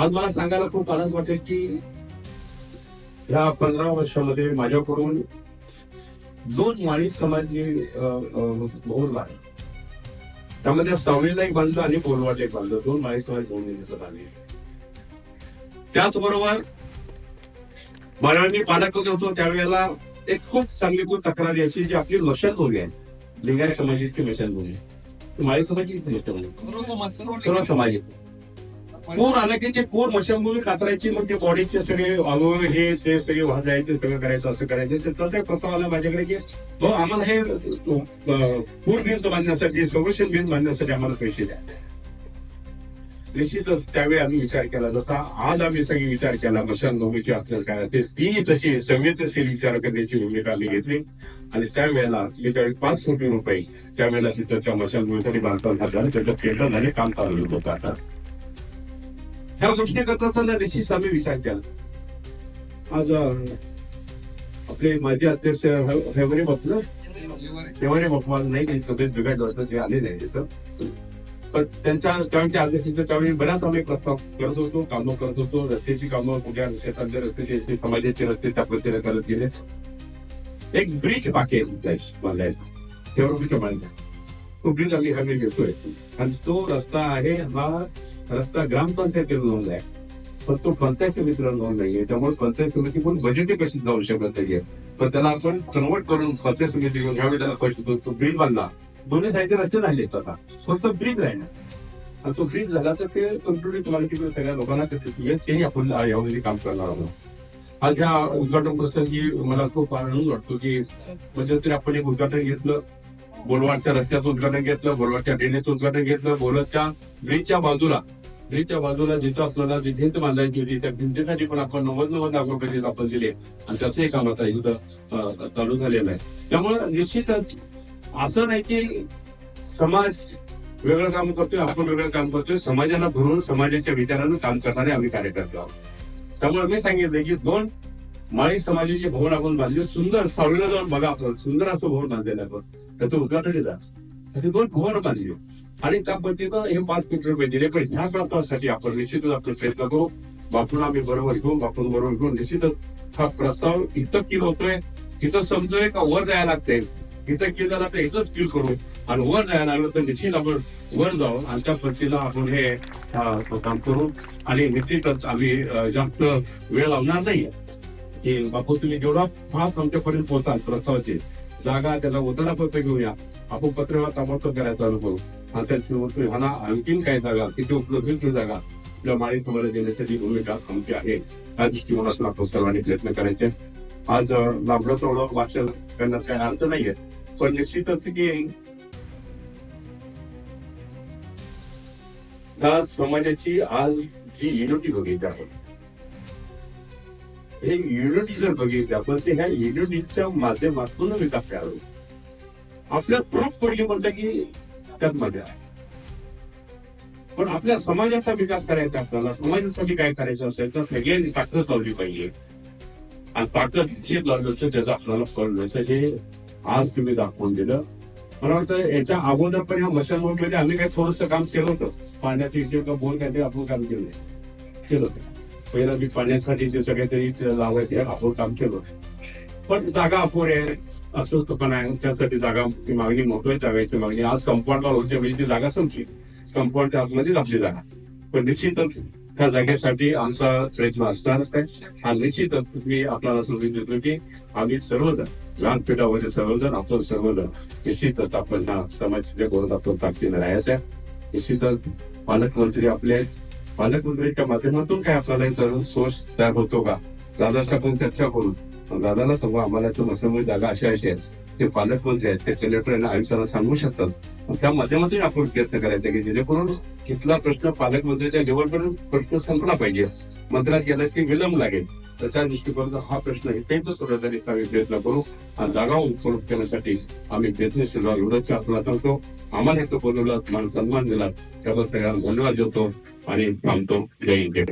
आज मला सांगायला खूप आनंद वाटेल की ह्या पंधरा वर्षामध्ये माझ्याकडून दोन माळी समाज भवन बांधले त्यामध्ये सावलीला एक बांधलं आणि बोलवाट एक बांधलं. दोन माळी समाज निर्मित झाले. त्याचबरोबर मला मी पालक होतो त्यावेळेला एक खूप चांगली खूप तक्रार यायची जी आपली मशानभूमी आहे. लिंगायत समाजाची मशानभूमी माळी समाजाची मशानभूमी सर्व समाज आहे. पूर आला की ते पूर मशानभूमी कातरायची मग ते बॉडीचे सगळे अवयव हे ते सगळे वाजायचे सगळं करायचं असं करायचं. तर ते प्रस्ताव आला माझ्याकडे की आम्हाला हे पूर भिंत बांधण्यासाठी संरक्षण भिंत बांधण्यासाठी आम्हाला पैसे द्या. निश्चितच त्यावेळी आम्ही विचार केला. जसा आज आम्ही सगळे विचार केला मशानभूमीची अडचण काय असते ती तशी संवेदनशील विचार करण्याची भूमिका आम्ही घेतली. आणि त्यावेळेला मी त्यावेळी पाच कोटी रुपये त्यावेळेला तिथं त्या मशानभूमीसाठी बांधकाम झालं. आणि टेंडर झाले काम चालू होतं आता. ह्या गोष्टी करत असताना निश्चित आम्ही विचार केला. आज आपले माजी अध्यक्ष फेवरे बघलं तेव्हा बघवाल नाही काही तब्येत बिघडलं होतं ते आले नाही तिथं पण त्यांच्या त्यावेळी अध्यक्षांच्या त्यावेळी बऱ्याच आम्ही प्रस्ताव करत होतो कामं करत होतो रस्त्याची कामं कुठल्या क्षेत्रातले रस्त्याचे समाजाचे रस्ते त्या पद्धतीने करत गेले. एक ब्रिज बाकी आहे बांधायचा तेवढं तो ब्रिज आम्ही आम्ही घेतोय. आणि तो रस्ता आहे हा रस्ता ग्रामपंचायतीला लोन आहे. पण तो पंचायत समितीला नोंद नाहीये. त्यामुळे पंचायत समिती पण बजेटही कशी जाऊ शकत नाहीये. पण त्याला आपण कन्वर्ट करून पंचायत समिती घेऊन ह्यावेळी त्याला पैसे तो- ब्रिज बांधला दोन्ही साईडचे रस्ते राहिले आता. फक्त ब्रिज राहिला. आणि तो ब्रिज झाला तर ते कंट्रोलिंग तुम्हाला तिकडे सगळ्या लोकांना तेही आपण यामध्ये काम करणार आहोत. आज ह्या उद्घाटन प्रसंगी मला खूप आनंद वाटतो की म्हणजे मध्यंतरी आपण एक उद्घाटन घेतलं. बोलवाडच्या रस्त्याचं उद्घाटन घेतलं. बोलवाडच्या ड्रेनेजचं उद्घाटन घेतलं. बोलवाडच्या ब्रिजच्या बाजूला ब्रिजच्या बाजूला जिथं आपल्याला जी भिंत बांधायची होती त्या भिंतीसाठी पण आपण नव्वद नव्वद लाख रुपये आपण दिले. आणि त्याचंही काम आता इथं चालू झालेलं आहे. त्यामुळे निश्चितच असं नाही की समाज वेगळं काम करतोय आपण वेगळं काम करतोय. समाजाला भरून समाजाच्या विचारानं काम करणारे आम्ही कार्यकर्ते आहोत. त्यामुळे मी सांगितलं की दोन माळी समाजाचे भवन आपण बांधले. सुंदर सावलीला जाऊन बघा आपण सुंदर असं भवन बांधलेलं आहे आपण. त्याचं उद्घाटन जा त्याचे दोन भवन बांधले. आणि त्या पद्धतीनं हे पाच कोटी रुपये दिले पण ह्या प्रस्तावासाठी आपण निश्चितच आपण प्रयत्न करू? बापूला आम्ही बरोबर घेऊ बापून बरोबर घेऊन निश्चितच हा प्रस्ताव इथं किल होतोय. इथं समजूय का वर जायला लागते इथं किल झाला तर इथंच किल करू. आणि वर जायला लागलं तर निश्चित आपण वर जाऊ. आणि त्या पद्धतीनं आपण हे काम करू. आणि निश्चितच आम्ही जास्त वेळ लावणार नाहीये. की बापू तुम्ही जेवढा फास्ट आमच्यापर्यंत पोहोचाल प्रस्तावाची जागा त्याला उतारा पत्र घेऊया. आपण पत्रव्यवहार ताबडतोब करायचा अनुभव. करू आणि त्याच्यावर आणखीन काय जागा किती उपलब्ध होईल ती जागा आपल्या माळी तुम्हाला देण्यासाठी भूमिका आमची आहे. त्या दृष्टिकोनातून आपण सर्वांनी प्रयत्न करायचे. आज अं, थोडं तेवढं वाचन करण्यात काही अर्थ नाहीये. पण निश्चितच की समाजाची आज जी युनिटी बघितली आपण हे युनिटी जर बघितली आपण ते ह्या युनिटीच्या माध्यमातून विकास तयार आपल्या प्रूफ पडली म्हटलं की त्यात आहे. पण आपल्या समाजाचा विकास करायचा आपल्याला. समाजासाठी काय करायचं असेल तर सगळ्यांनी ताकद लावली पाहिजे. आणि ताकद जे लावलं त्याचं आपल्याला फळ मिळतं. हे आज तुम्ही दाखवून दिलं. मला वाटतं याच्या अगोदर पण ह्या मध्ये आम्ही काही थोडंसं काम केलं होतं. पाण्याची इथे का बोल काय आपण काम केलं केलं होतं. पहिला मी पाण्यासाठी जे सगळ्यातरी लावायचं लावायचे आपण काम केलं पण जागा अपुरी आहे अस्वस्थ पण आहे त्यासाठी जागा ती मागणी महत्वाची जागाची मागणी आज कंपाऊंडला होते. म्हणजे ती जागा संपली. कंपाऊंडच्या आतमध्येच आपली जागा. पण निश्चितच त्या जागेसाठी आमचा प्रयत्न असणार आहे. हा निश्चितच मी आपल्याला समजून देतो की आम्ही सर्वजण लहानपीठामध्ये सर्वजण आपण सर्वजण निश्चितच आपण ह्या समाजाच्या गोष्ट आपण ताकदीने राहायचं आहे. निश्चितच पालकमंत्री आपले आहेत. पालकमंत्रीच्या माध्यमातून काय आपल्याला सोर्स तयार होतो का? दादाशी आपण चर्चा करून दादाला सांगू आम्हाला तर मसमोरी जागा अशा अशी म्हणजे आहेत ते पालकमंत्री आहेत ते कलेक्टर आणि आयुक्तांना सांगू शकतात. त्या माध्यमातून आपण प्रयत्न करायचा की जेणेकरून तिथला प्रश्न पालकमंत्र्यांच्या लेवलपर्यंत प्रश्न संपला पाहिजे. मंत्र्यात गेल्यास की विलंब लागेल. तर त्या दृष्टिकोनातून हा प्रश्न इथेच सोडवण्यासाठी आम्ही प्रयत्न करू. आणि जागा उपलब्ध करण्यासाठी आम्ही प्रयत्नशील राहू एवढंच सांगतो आम्हाला इथं बोलवला मान सन्मान दिला. त्याबद्दल सगळ्यांना धन्यवाद देतो आणि थांबतो. जय हिंद. जय